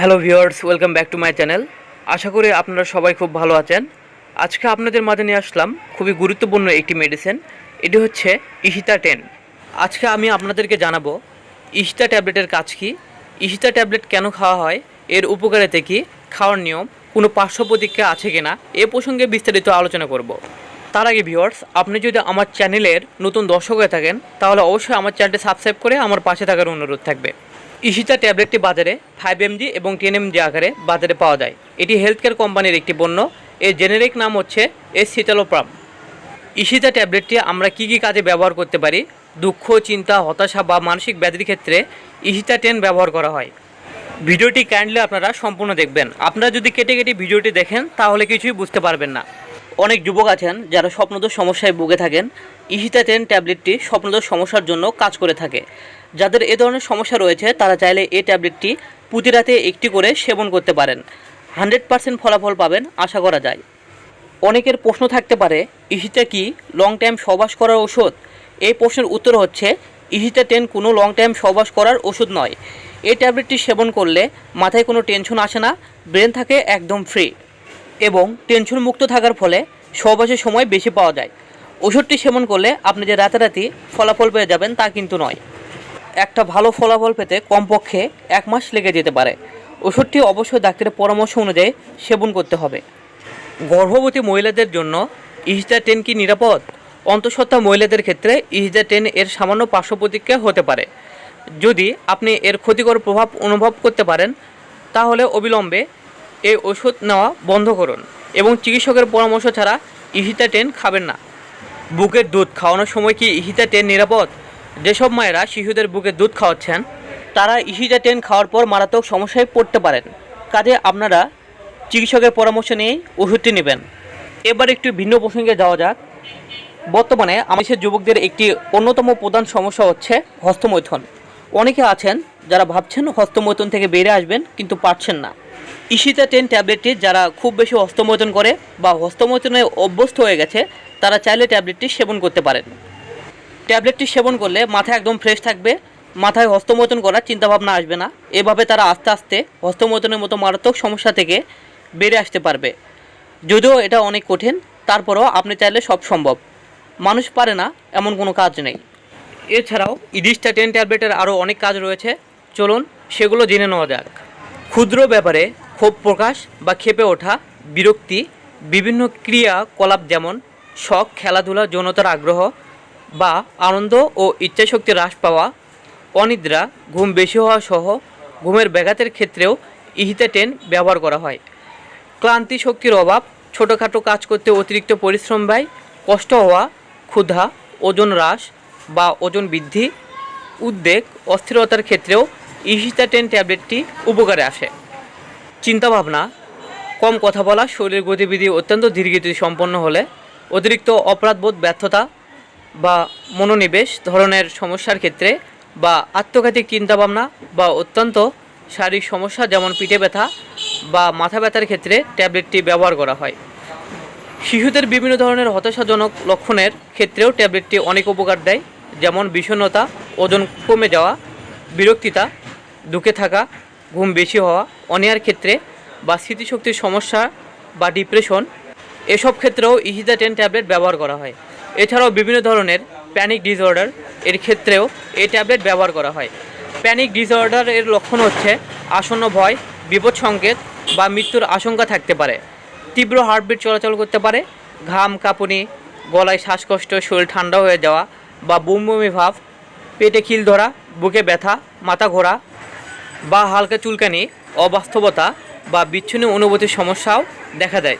Hello viewers, welcome back to my channel. আশা করি আপনারা সবাই খুব ভালো আছেন। আজকে আপনাদের মাঝে নিয়ে আসলাম খুবই গুরুত্বপূর্ণ একটি মেডিসিন এটি হচ্ছে ইহিতা টেন আজকে আমি আপনাদেরকে জানাব ইহিতা ট্যাবলেটের কাজ কী? ইহিতা ট্যাবলেট কেন খাওয়া হয়? এর উপকারিতা কী? খাওয়ার নিয়ম, কোনো পার্শ্ব প্রতিক্রিয়া আছে কিনা? এ প্রসঙ্গে বিস্তারিত আলোচনা করব। তার আগে ভিউয়ার্স, আপনি যদি আমার চ্যানেলের নতুন দর্শক হয়ে থাকেন, তাহলে অবশ্যই আমার চ্যানেলটি সাবস্ক্রাইব করে আমার পাশে থাকার অনুরোধ থাকবে। ইশিতা ট্যাবলেটটি বাজারে, ফাইভ এমজি এবং টেন এমজি আকারে বাজারে পাওয়া যায়। এটি হেলথ কেয়ার কোম্পানির একটি পণ্য। এর জেনেরিক নাম হচ্ছে এস সিটালোপ্রাম ইশিতা ট্যাবলেটটি আমরা কী কী কাজে ব্যবহার করতে পারি? দুঃখ, চিন্তা, হতাশা বা মানসিক ব্যাধির ক্ষেত্রে ইশিতা টেন ব্যবহার করা হয়। ভিডিওটি কাইন্ডলি আপনারা সম্পূর্ণ দেখবেন। আপনারা যদি কেটে কেটে ভিডিওটি দেখেন, তাহলে কিছুই বুঝতে পারবেন না। অনেক যুবক আছেন যারা স্বপ্নদোষ সমস্যায় ভুগে থাকেন। ইহিতা টেন ট্যাবলেটটি স্বপ্নদোষ সমস্যার জন্য কাজ করে থাকে। যাদের এ ধরনের সমস্যা রয়েছে, তারা চাইলে এই ট্যাবলেটটি প্রতি রাতে একটি করে সেবন করতে পারেন। হান্ড্রেড পার্সেন্ট ফলাফল পাবেন, আশা করা যায়। অনেকের প্রশ্ন থাকতে পারে ইহিতা কি লং টাইম সহবাস করার ওষুধ? এই প্রশ্নের উত্তর হচ্ছে ইহিতা টেন কোনো লং টাইম সহবাস করার ওষুধ নয়। এই ট্যাবলেটটি সেবন করলে মাথায় কোনো টেনশন আসে না ব্রেন থাকে একদম ফ্রি এবং টেনশন মুক্ত থাকার ফলে সহবাসের সময় বেশি পাওয়া যায়। ওষুধটি সেবন করলে আপনি যে রাতারাতি ফলাফল পেয়ে যাবেন তা কিন্তু নয়। একটা ভালো ফলাফল পেতে কমপক্ষে এক মাস লেগে যেতে পারে। ওষুধটি অবশ্যই ডাক্তারের পরামর্শ অনুযায়ী সেবন করতে হবে। গর্ভবতী মহিলাদের জন্য ইহিজা টেন কি নিরাপদ? অন্তঃসত্ত্বা মহিলাদের ক্ষেত্রে ইহিজা টেন এর সামান্য পার্শ্ব প্রতিক্রিয়া হতে পারে। যদি আপনি এর ক্ষতিকর প্রভাব অনুভব করতে পারেন, তাহলে অবিলম্বে এই ওষুধ নেওয়া বন্ধ করুন এবং চিকিৎসকের পরামর্শ ছাড়া ইহিতা টেন খাবেন না। বুকের দুধ খাওয়ানোর সময় কি ইহিতা টেন নিরাপদ? যেসব মায়েরা শিশুদের বুকে দুধ খাওয়াচ্ছেন, তারা ইসিজা টেন খাওয়ার পর মারাত্মক সমস্যায় পড়তে পারেন। কাজে আপনারা চিকিৎসকের পরামর্শ নিয়েই ওষুধটি নেবেন। এবার একটু ভিন্ন প্রসঙ্গে যাওয়া যাক। বর্তমানে আমাদের যুবকদের একটি অন্যতম প্রধান সমস্যা হচ্ছে হস্তমৈথন। অনেকে আছেন যারা ভাবছেন হস্তমৈথন থেকে বেরিয়ে আসবেন কিন্তু পারছেন না। ইশিতা টেন ট্যাবলেটটি যারা খুব বেশি হস্তমৈথুন করে বা হস্তমৈথুনে অভ্যস্ত হয়ে গেছে, তারা চাইলে ট্যাবলেটটি সেবন করতে পারেন। ট্যাবলেটটি সেবন করলে মাথা একদম ফ্রেশ থাকবে, মাথায় হস্তমৈথুন করার চিন্তাভাবনা আসবে না। এভাবে তারা আস্তে আস্তে হস্তমৈথুনের মতো মারাত্মক সমস্যা থেকে বেড়ে আসতে পারবে। যদিও এটা অনেক কঠিন, তারপরেও আপনি চাইলে সব সম্ভব। মানুষ পারে না, এমন কোনো কাজ নেই। এছাড়াও ইডিস্টা টেন ট্যাবলেটের আরও অনেক কাজ রয়েছে। চলুন সেগুলো জেনে নেওয়া যাক। ক্ষুদ্র ব্যাপারে ক্ষোভ প্রকাশ বা ক্ষেপে ওঠা, বিরক্তি, বিভিন্ন ক্রিয়াকলাপ যেমন শখ, খেলাধুলা, যৌনতার আগ্রহ বা আনন্দ ও ইচ্ছাশক্তি হ্রাস পাওয়া, অনিদ্রা, ঘুম বেশি হওয়া সহ ঘুমের ব্যাঘাতের ক্ষেত্রেও ইহিতা টেন ব্যবহার করা হয়। ক্লান্তি শক্তির অভাব, ছোটোখাটো কাজ করতে অতিরিক্ত পরিশ্রম ব্যয়, কষ্ট হওয়া, ক্ষুধা, ওজন হ্রাস বা ওজন বৃদ্ধি, উদ্বেগ, অস্থিরতার ক্ষেত্রেও ইহিতা টেন ট্যাবলেটটি উপকারে আসে। চিন্তাভাবনা, কম কথা বলা, শরীরের গতিবিধি অত্যন্ত ধীরগতি সম্পন্ন হলে অতিরিক্ত অপরাধবোধ, ব্যর্থতা বা মনোনিবেশ ধরনের সমস্যার ক্ষেত্রে বা আত্মঘাতী চিন্তাভাবনা বা অত্যন্ত শারীরিক সমস্যা যেমন পিঠে ব্যথা বা মাথা ব্যথার ক্ষেত্রে ট্যাবলেটটি ব্যবহার করা হয়। শিশুদের বিভিন্ন ধরনের হতাশাজনক লক্ষণের ক্ষেত্রেও ট্যাবলেটটি অনেক উপকার দেয়, যেমন বিষণ্ণতা, ওজন কমে যাওয়া, বিরক্তিতা, দুঃখে থাকা, ঘুম বেশি হওয়া, অনিয়ার ক্ষেত্রে বা স্মৃতিশক্তির সমস্যা বা ডিপ্রেশন এসব ক্ষেত্রেও ইহিদা টেন ট্যাবলেট ব্যবহার করা হয়। এছাড়াও বিভিন্ন ধরনের প্যানিক ডিসঅর্ডার এর ক্ষেত্রেও এই ট্যাবলেট ব্যবহার করা হয়। প্যানিক ডিসঅর্ডার এর লক্ষণ হচ্ছে আসন্ন ভয়, বিপদ সংকেত বা মৃত্যুর আশঙ্কা থাকতে পারে। তীব্র হার্টবিট চলাচল করতে পারে, ঘাম, কাঁপুনি, গলায় শ্বাসকষ্ট, শরীর ঠান্ডা হয়ে যাওয়া বা বুম বমি ভাব, পেটে খিল ধরা, বুকে ব্যথা, মাথা ঘোরা বা হালকা চুলকানি, অবাস্তবতা বা বিচ্ছিন্ন অনুভূতির সমস্যাও দেখা দেয়।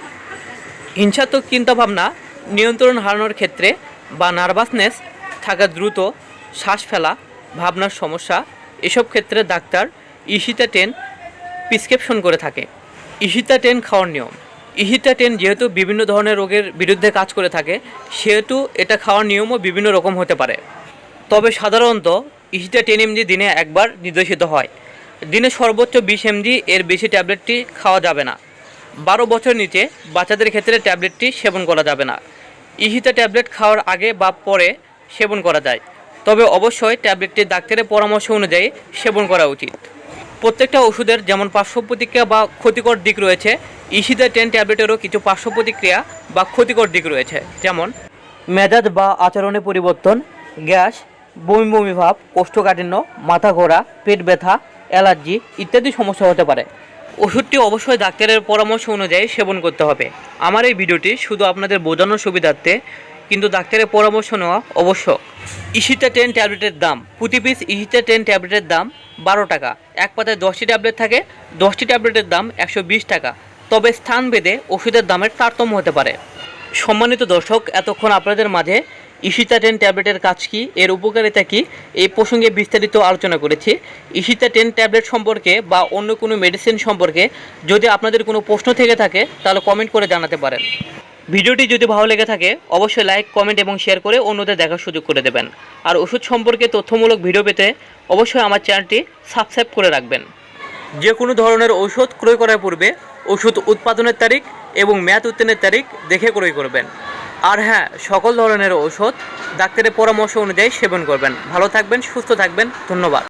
হিংসাত্মক চিন্তাভাবনা নিয়ন্ত্রণ হারানোর ক্ষেত্রে বা নার্ভাসনেস থাকা দ্রুত শ্বাস ফেলা, ভাবনার সমস্যা, এসব ক্ষেত্রে ডাক্তার ইশিতা টেন প্রিসক্রিপশন করে থাকে। ইশিতা টেন খাওয়ার নিয়ম। ইহিতা টেন যেহেতু বিভিন্ন ধরনের রোগের বিরুদ্ধে কাজ করে থাকে, সেহেতু এটা খাওয়ার নিয়মও বিভিন্ন রকম হতে পারে। তবে সাধারণত ইহিতা টেন এমজি দিনে একবার নির্দেশিত হয়। দিনে সর্বোচ্চ বিশ এমজি এর বেশি ট্যাবলেটটি খাওয়া যাবে না। বারো বছর নিচে বাচ্চাদের ক্ষেত্রে ট্যাবলেটটি সেবন করা যাবে না। ইহিতা ট্যাবলেট খাওয়ার আগে বা পরে সেবন করা যায়। তবে অবশ্যই ট্যাবলেটটি ডাক্তারের পরামর্শ অনুযায়ী সেবন করা উচিত। প্রত্যেকটা ওষুধের যেমন পার্শ্ব প্রতিক্রিয়া বা ক্ষতিকর দিক রয়েছে ইসিদা টেন ট্যাবলেটেরও কিছু পার্শ্ব প্রতিক্রিয়া বা ক্ষতিকর দিক রয়েছে, যেমন মেজাজ বা আচরণে পরিবর্তন, গ্যাস, বমি বমি ভাব, কোষ্ঠকাঠিন্য, মাথা ঘোরা, পেট ব্যথা, অ্যালার্জি ইত্যাদি সমস্যা হতে পারে। ওষুধটি অবশ্যই ডাক্তারের পরামর্শ অনুযায়ী সেবন করতে হবে। আমার এই ভিডিওটি শুধু আপনাদের বোঝানোর সুবিধার্থে, কিন্তু ডাক্তারের পরামর্শ নেওয়া অবশ্যক ইসিতা টেন ট্যাবলেটের দাম, প্রতি পিস ইসিতা টেন ট্যাবলেটের দাম বারো টাকা। এক পাতায় দশটি ট্যাবলেট থাকে, দশটি ট্যাবলেটের দাম একশো বিশ টাকা। তবে স্থান ভেদে ওষুধের দামের তারতম্য হতে পারে। সম্মানিত দর্শক, এতক্ষণ আপনাদের মাঝে ইশিতা টেন ট্যাবলেটের কাজ কি? এর উপকারিতা কি? এই প্রসঙ্গে বিস্তারিত আলোচনা করেছি। ইশিতা টেন ট্যাবলেট সম্পর্কে বা অন্য কোনো মেডিসিন সম্পর্কে যদি আপনাদের কোনো প্রশ্ন থেকে থাকে, তাহলে কমেন্ট করে জানাতে পারেন। ভিডিওটি যদি ভালো লেগে থাকে, অবশ্যই লাইক কমেন্ট এবং শেয়ার করে অন্যদের দেখার সুযোগ করে দেবেন। আর ওষুধ সম্পর্কে তথ্যমূলক ভিডিও পেতে অবশ্যই আমার চ্যানেলটি সাবস্ক্রাইব করে রাখবেন। যে কোনো ধরনের ঔষধ ক্রয় করার পূর্বে, ওষুধ উৎপাদনের তারিখ এবং মেয়াদ উত্তীর্ণের তারিখ দেখে ক্রয় করবেন। আর হ্যাঁ সকল ধরনের ঔষধ ডাক্তারের পরামর্শ অনুযায়ী সেবন করবেন। ভালো থাকবেন, সুস্থ থাকবেন, ধন্যবাদ।